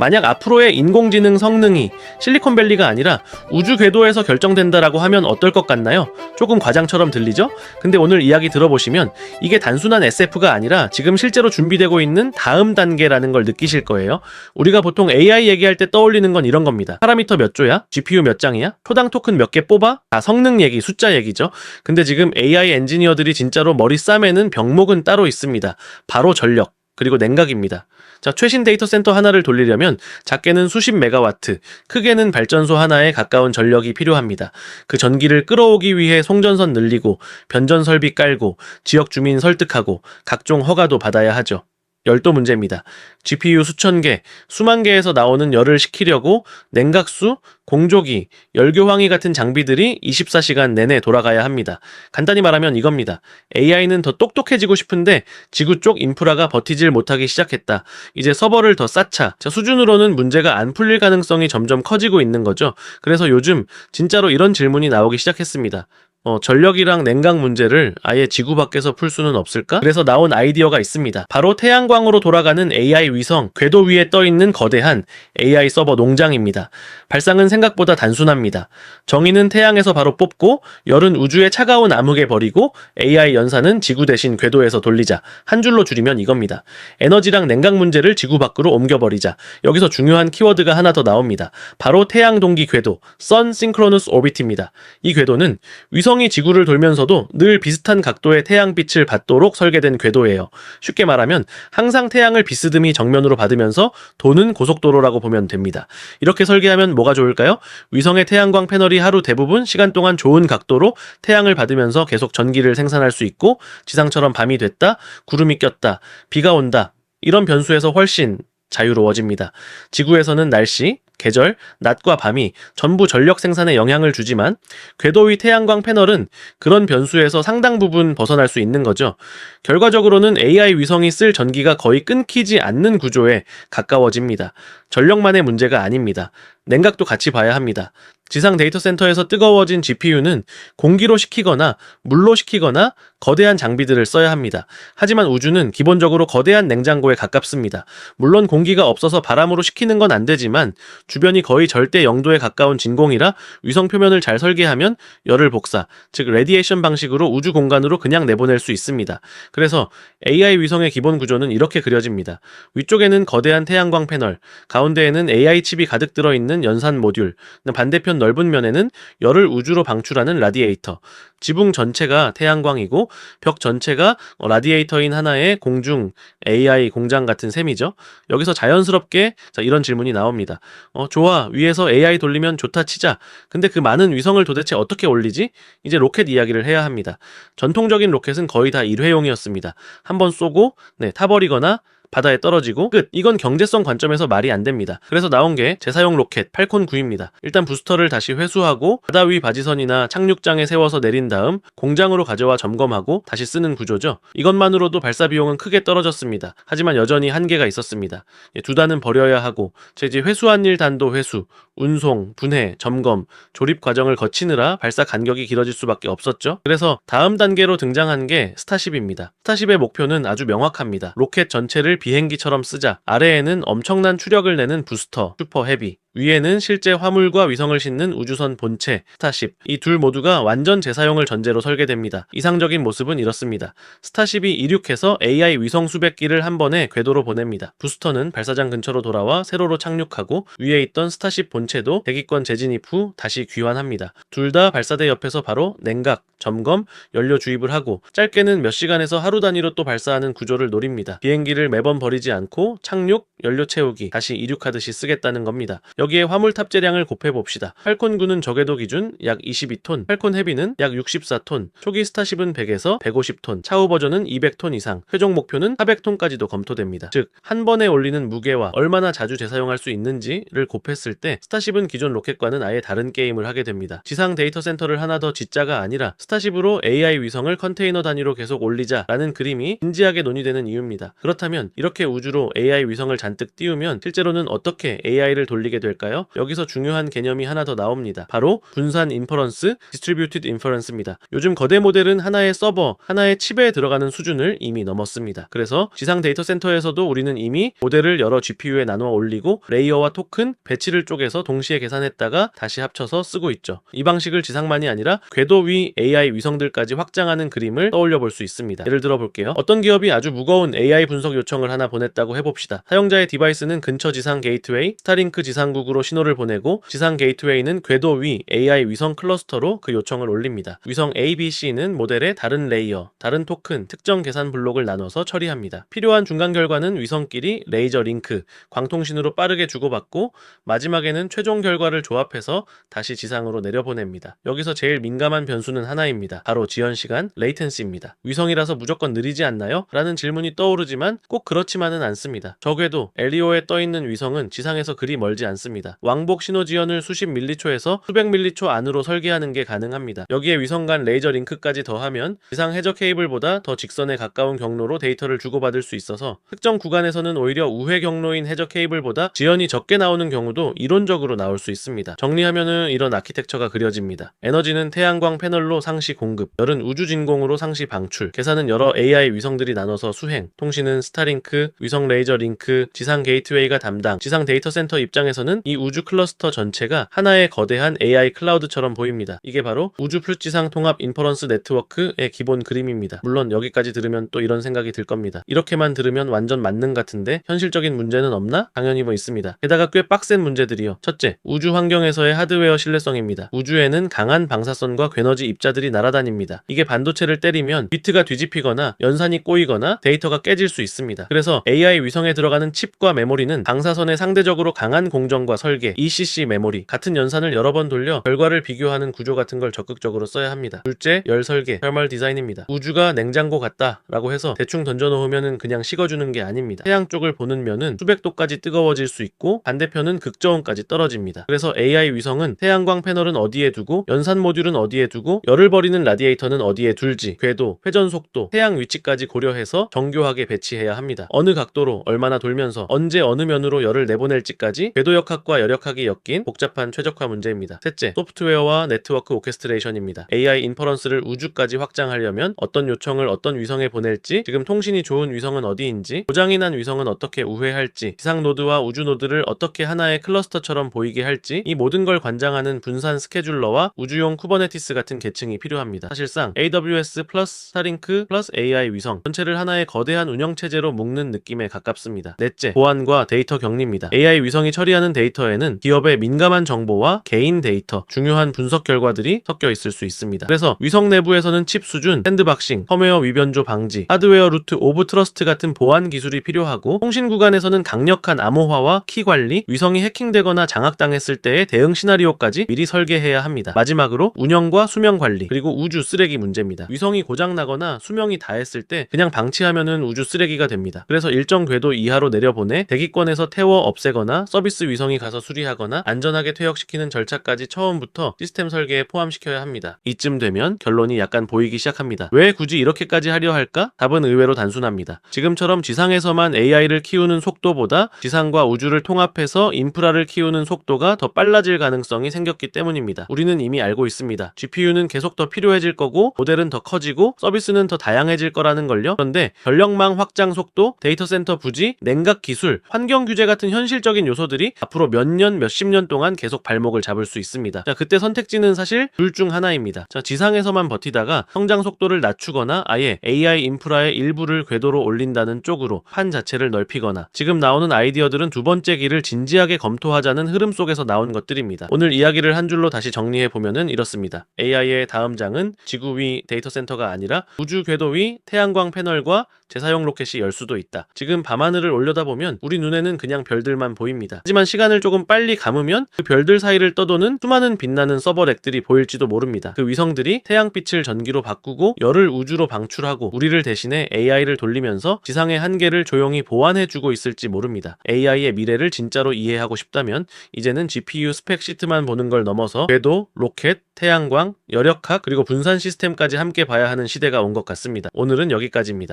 만약 앞으로의 인공지능 성능이 실리콘밸리가 아니라 우주 궤도에서 결정된다라고 하면 어떨 것 같나요? 조금 과장처럼 들리죠? 근데 오늘 이야기 들어보시면 이게 단순한 SF가 아니라 지금 실제로 준비되고 있는 다음 단계라는 걸 느끼실 거예요. 우리가 보통 AI 얘기할 때 떠올리는 건 이런 겁니다. 파라미터 몇 조야? GPU 몇 장이야? 초당 토큰 몇 개 뽑아? 다 성능 얘기, 숫자 얘기죠. 근데 지금 AI 엔지니어들이 진짜로 머리 싸매는 병목은 따로 있습니다. 바로 전력. 그리고 냉각입니다. 자, 최신 데이터 센터 하나를 돌리려면 작게는 수십 메가와트, 크게는 발전소 하나에 가까운 전력이 필요합니다. 그 전기를 끌어오기 위해 송전선 늘리고 변전 설비 깔고 지역 주민 설득하고 각종 허가도 받아야 하죠. 열도 문제입니다. GPU 수천 개, 수만 개에서 나오는 열을 식히려고 냉각수, 공조기, 열교황이 같은 장비들이 24시간 내내 돌아가야 합니다. 간단히 말하면 이겁니다. AI는 더 똑똑해지고 싶은데 지구 쪽 인프라가 버티질 못하기 시작했다. 이제 서버를 더 쌓자. 자, 수준으로는 문제가 안 풀릴 가능성이 점점 커지고 있는 거죠. 그래서 요즘 진짜로 이런 질문이 나오기 시작했습니다. 어, 전력이랑 냉각 문제를 아예 지구 밖에서 풀 수는 없을까? 그래서 나온 아이디어가 있습니다. 바로 태양광으로 돌아가는 AI 위성, 궤도 위에 떠 있는 거대한 AI 서버 농장입니다. 발상은 생각보다 단순합니다. 정의는 태양에서 바로 뽑고, 열은 우주의 차가운 암흑에 버리고, AI 연산은 지구 대신 궤도에서 돌리자. 한 줄로 줄이면 이겁니다. 에너지랑 냉각 문제를 지구 밖으로 옮겨 버리자. 여기서 중요한 키워드가 하나 더 나옵니다. 바로 태양 동기 궤도, Sun Synchronous Orbit입니다. 이 궤도는 위성 이 지구를 돌면서도 늘 비슷한 각도의 태양빛을 받도록 설계된 궤도예요. 쉽게 말하면 항상 태양을 비스듬히 정면으로 받으면서 도는 고속도로라고 보면 됩니다. 이렇게 설계하면 뭐가 좋을까요? 위성의 태양광 패널이 하루 대부분 시간 동안 좋은 각도로 태양을 받으면서 계속 전기를 생산할 수 있고 지상처럼 밤이 됐다, 구름이 꼈다, 비가 온다. 이런 변수에서 훨씬 자유로워집니다. 지구에서는 날씨, 계절, 낮과 밤이 전부 전력 생산에 영향을 주지만 궤도 위 태양광 패널은 그런 변수에서 상당 부분 벗어날 수 있는 거죠. 결과적으로는 AI 위성이 쓸 전기가 거의 끊기지 않는 구조에 가까워집니다. 전력만의 문제가 아닙니다. 냉각도 같이 봐야 합니다. 지상 데이터 센터에서 뜨거워진 GPU는 공기로 식히거나 물로 식히거나 거대한 장비들을 써야 합니다. 하지만 우주는 기본적으로 거대한 냉장고에 가깝습니다. 물론 공기가 없어서 바람으로 식히는 건 안 되지만 주변이 거의 절대 영도에 가까운 진공이라 위성 표면을 잘 설계하면 열을 복사, 즉 레디에이션 방식으로 우주 공간으로 그냥 내보낼 수 있습니다. 그래서 AI 위성의 기본 구조는 이렇게 그려집니다. 위쪽에는 거대한 태양광 패널, 가운데에는 AI 칩이 가득 들어있는 연산 모듈, 반대편 넓은 면에는 열을 우주로 방출하는 라디에이터, 지붕 전체가 태양광이고 벽 전체가 어, 라디에이터인 하나의 공중 AI 공장 같은 셈이죠. 여기서 자연스럽게 자, 이런 질문이 나옵니다. 어, 좋아. 위에서 AI 돌리면 좋다 치자. 근데 그 많은 위성을 도대체 어떻게 올리지? 이제 로켓 이야기를 해야 합니다. 전통적인 로켓은 거의 다 일회용이었습니다. 한번 쏘고 네, 타버리거나 바다에 떨어지고 끝. 이건 경제성 관점에서 말이 안 됩니다. 그래서 나온 게 재사용 로켓 팔콘 9입니다. 일단 부스터를 다시 회수하고 바다 위 바지선이나 착륙장에 세워서 내린 다음 공장으로 가져와 점검하고 다시 쓰는 구조죠. 이것만으로도 발사 비용은 크게 떨어졌습니다. 하지만 여전히 한계가 있었습니다. 예, 두 단은 버려야 하고 제지 회수한 일 단도 회수, 운송, 분해, 점검, 조립 과정을 거치느라 발사 간격이 길어질 수밖에 없었죠. 그래서 다음 단계로 등장한 게 스타쉽입니다. 스타쉽의 목표는 아주 명확합니다. 로켓 전체를 비행기처럼 쓰자. 아래에는 엄청난 추력을 내는 부스터, 슈퍼 헤비. 위에는 실제 화물과 위성을 싣는 우주선 본체, 스타쉽. 이 둘 모두가 완전 재사용을 전제로 설계됩니다. 이상적인 모습은 이렇습니다. 스타쉽이 이륙해서 AI 위성 수백 기를 한 번에 궤도로 보냅니다. 부스터는 발사장 근처로 돌아와 세로로 착륙하고 위에 있던 스타쉽 본체도 대기권 재진입 후 다시 귀환합니다. 둘 다 발사대 옆에서 바로 냉각, 점검, 연료 주입을 하고 짧게는 몇 시간에서 하루 단위로 또 발사하는 구조를 노립니다. 비행기를 매번 버리지 않고 착륙, 연료 채우기, 다시 이륙하듯이 쓰겠다는 겁니다. 여기에 화물 탑재량을 곱해 봅시다. 팔콘 9는 저궤도 기준 약 22톤, 팔콘 헤비는 약 64톤, 초기 스타쉽은 100에서 150톤, 차후 버전은 200톤 이상, 최종 목표는 400톤까지도 검토됩니다. 즉, 한 번에 올리는 무게와 얼마나 자주 재사용할 수 있는지를 곱했을 때 스타쉽은 기존 로켓과는 아예 다른 게임을 하게 됩니다. 지상 데이터 센터를 하나 더 짓자가 아니라 스타쉽으로 AI 위성을 컨테이너 단위로 계속 올리자라는 그림이 진지하게 논의되는 이유입니다. 그렇다면 이렇게 우주로 AI 위성을 잔뜩 띄우면 실제로는 어떻게 AI를 돌리게 될지 될까요? 여기서 중요한 개념이 하나 더 나옵니다. 바로 분산 인퍼런스, 디스트리뷰티드 인퍼런스입니다. 요즘 거대 모델은 하나의 서버, 하나의 칩에 들어가는 수준을 이미 넘었습니다. 그래서 지상 데이터 센터에서도 우리는 이미 모델을 여러 GPU에 나누어 올리고 레이어와 토큰, 배치를 쪼개서 동시에 계산했다가 다시 합쳐서 쓰고 있죠. 이 방식을 지상만이 아니라 궤도 위 AI 위성들까지 확장하는 그림을 떠올려 볼 수 있습니다. 예를 들어 볼게요. 어떤 기업이 아주 무거운 AI 분석 요청을 하나 보냈다고 해봅시다. 사용자의 디바이스는 근처 지상 게이트웨이, 스타링크 지상국 으로 신호를 보내고 지상 게이트웨이는 궤도 위 AI 위성 클러스터로 그 요청을 올립니다. 위성 A, B, C는 모델의 다른 레이어, 다른 토큰, 특정 계산 블록을 나눠서 처리합니다. 필요한 중간 결과는 위성끼리 레이저 링크, 광통신으로 빠르게 주고받고 마지막에는 최종 결과를 조합해서 다시 지상으로 내려보냅니다. 여기서 제일 민감한 변수는 하나입니다. 바로 지연 시간, 레이텐시입니다. 위성이라서 무조건 느리지 않나요? 라는 질문이 떠오르지만 꼭 그렇지만은 않습니다. 적에도 LEO에 떠있는 위성은 지상에서 그리 멀지 않습니다. 왕복 신호 지연을 수십 밀리초에서 수백 밀리초 안으로 설계하는 게 가능합니다. 여기에 위성 간 레이저 링크까지 더하면 지상 해저 케이블보다 더 직선에 가까운 경로로 데이터를 주고받을 수 있어서 특정 구간에서는 오히려 우회 경로인 해저 케이블보다 지연이 적게 나오는 경우도 이론적으로 나올 수 있습니다. 정리하면은 이런 아키텍처가 그려집니다. 에너지는 태양광 패널로 상시 공급, 열은 우주 진공으로 상시 방출, 계산은 여러 AI 위성들이 나눠서 수행, 통신은 스타링크, 위성 레이저 링크, 지상 게이트웨이가 담당, 지상 데이터 센터 입장에서는 이 우주 클러스터 전체가 하나의 거대한 AI 클라우드처럼 보입니다. 이게 바로 우주 풀지상 통합 인퍼런스 네트워크의 기본 그림입니다. 물론 여기까지 들으면 또 이런 생각이 들 겁니다. 이렇게만 들으면 완전 만능 같은데 현실적인 문제는 없나? 당연히 뭐 있습니다. 게다가 꽤 빡센 문제들이요. 첫째, 우주 환경에서의 하드웨어 신뢰성입니다. 우주에는 강한 방사선과 괴너지 입자들이 날아다닙니다. 이게 반도체를 때리면 비트가 뒤집히거나 연산이 꼬이거나 데이터가 깨질 수 있습니다. 그래서 AI 위성에 들어가는 칩과 메모리는 방사선에 상대적으로 강한 공정과 설계, ECC 메모리, 같은 연산을 여러 번 돌려 결과를 비교하는 구조 같은 걸 적극적으로 써야 합니다. 둘째, 열 설계, 혈말 디자인입니다. 우주가 냉장고 같다라고 해서 대충 던져놓으면 그냥 식어주는 게 아닙니다. 태양 쪽을 보는 면은 수백 도까지 뜨거워질 수 있고 반대편은 극저온까지 떨어집니다. 그래서 AI 위성은 태양광 패널은 어디에 두고 연산 모듈은 어디에 두고 열을 버리는 라디에이터는 어디에 둘지 궤도, 회전 속도, 태양 위치까지 고려해서 정교하게 배치해야 합니다. 어느 각도로 얼마나 돌면서 언제 어느 면으로 열을 내보낼지까지 궤도 역학 과 열역학이 엮인 복잡한 최적화 문제입니다. 셋째, 소프트웨어와 네트워크 오케스트레이션입니다. AI 인퍼런스를 우주까지 확장하려면 어떤 요청을 어떤 위성에 보낼지, 지금 통신이 좋은 위성은 어디인지, 고장이 난 위성은 어떻게 우회할지, 지상 노드와 우주 노드를 어떻게 하나의 클러스터처럼 보이게 할지, 이 모든 걸 관장하는 분산 스케줄러와 우주용 쿠버네티스 같은 계층이 필요합니다. 사실상 AWS 플러스 스타링크 플러스 AI 위성 전체를 하나의 거대한 운영 체제로 묶는 느낌에 가깝습니다. 넷째, 보안과 데이터 격리입니다. AI 위성이 처리하는 데이터 에는 기업의 민감한 정보와 개인 데이터, 중요한 분석 결과들이 섞여 있을 수 있습니다. 그래서 위성 내부에서는 칩 수준, 샌드박싱, 펌웨어 위변조 방지, 하드웨어 루트 오브 트러스트 같은 보안 기술이 필요하고 통신 구간에서는 강력한 암호화와 키 관리, 위성이 해킹되거나 장악당했을 때의 대응 시나리오까지 미리 설계해야 합니다. 마지막으로 운영과 수명 관리, 그리고 우주 쓰레기 문제입니다. 위성이 고장나거나 수명이 다했을 때 그냥 방치하면은 우주 쓰레기가 됩니다. 그래서 일정 궤도 이하로 내려보내 대기권에서 태워 없애거나 서비스 위성 이 가서 수리하거나 안전하게 퇴역시키는 절차까지 처음부터 시스템 설계에 포함시켜야 합니다. 이쯤 되면 결론이 약간 보이기 시작합니다. 왜 굳이 이렇게까지 하려 할까? 답은 의외로 단순합니다. 지금처럼 지상에서만 AI를 키우는 속도보다 지상과 우주를 통합해서 인프라를 키우는 속도가 더 빨라질 가능성이 생겼기 때문입니다. 우리는 이미 알고 있습니다. GPU는 계속 더 필요해질 거고 모델은 더 커지고 서비스는 더 다양해질 거라는 걸요. 그런데 전력망 확장 속도, 데이터 센터 부지, 냉각 기술, 환경 규제 같은 현실적인 요소들이 앞으로 몇 년, 몇십 년 동안 계속 발목을 잡을 수 있습니다. 자, 그때 선택지는 사실 둘 중 하나입니다. 자, 지상에서만 버티다가 성장 속도를 낮추거나 아예 AI 인프라의 일부를 궤도로 올린다는 쪽으로 판 자체를 넓히거나 지금 나오는 아이디어들은 두 번째 길을 진지하게 검토하자는 흐름 속에서 나온 것들입니다. 오늘 이야기를 한 줄로 다시 정리해 보면은 이렇습니다. AI의 다음 장은 지구 위 데이터 센터가 아니라 우주 궤도 위 태양광 패널과 재사용 로켓이 열 수도 있다. 지금 밤하늘을 올려다보면 우리 눈에는 그냥 별들만 보입니다. 하지만 시간을 조금 빨리 감으면 그 별들 사이를 떠도는 수많은 빛나는 서버렉들이 보일지도 모릅니다. 그 위성들이 태양빛을 전기로 바꾸고 열을 우주로 방출하고 우리를 대신에 AI를 돌리면서 지상의 한계를 조용히 보완해주고 있을지 모릅니다. AI의 미래를 진짜로 이해하고 싶다면 이제는 GPU 스펙 시트만 보는 걸 넘어서 궤도, 로켓, 태양광, 열역학 그리고 분산 시스템까지 함께 봐야 하는 시대가 온 것 같습니다. 오늘은 여기까지입니다.